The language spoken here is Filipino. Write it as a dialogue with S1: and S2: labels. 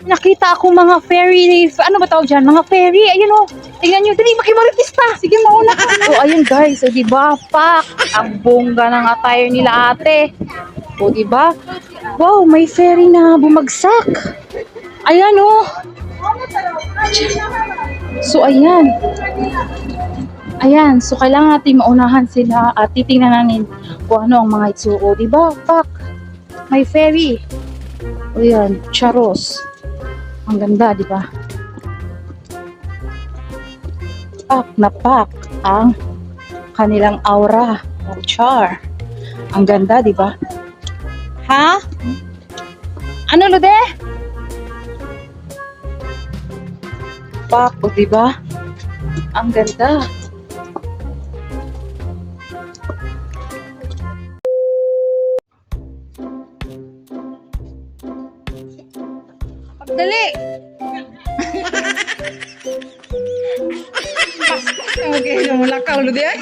S1: Nakita ako mga fairy, ano ba tawag dyan? Mga fairy, ayun o. Tingnan nyo, dali, makimaritis pa. Sige, mauna ka. so, ayun guys, so, di ba? Pak, ang bongga ng attire nila ate. O, di ba? Wow, may fairy na bumagsak. Ayan o. So, ayan. Ayan, so kailangan natin maunahan sila at titingnan natin kung ano ang mga itsuro. Di ba? Pak, may fairy. O yan, charos. Ang ganda, di ba? Pak na pak ang kanilang aura o char. Ang ganda, di ba? Ha? Ano, Lude? Pak, di ba? Ang ganda. Dali! Okay, wala ka ulo di ay.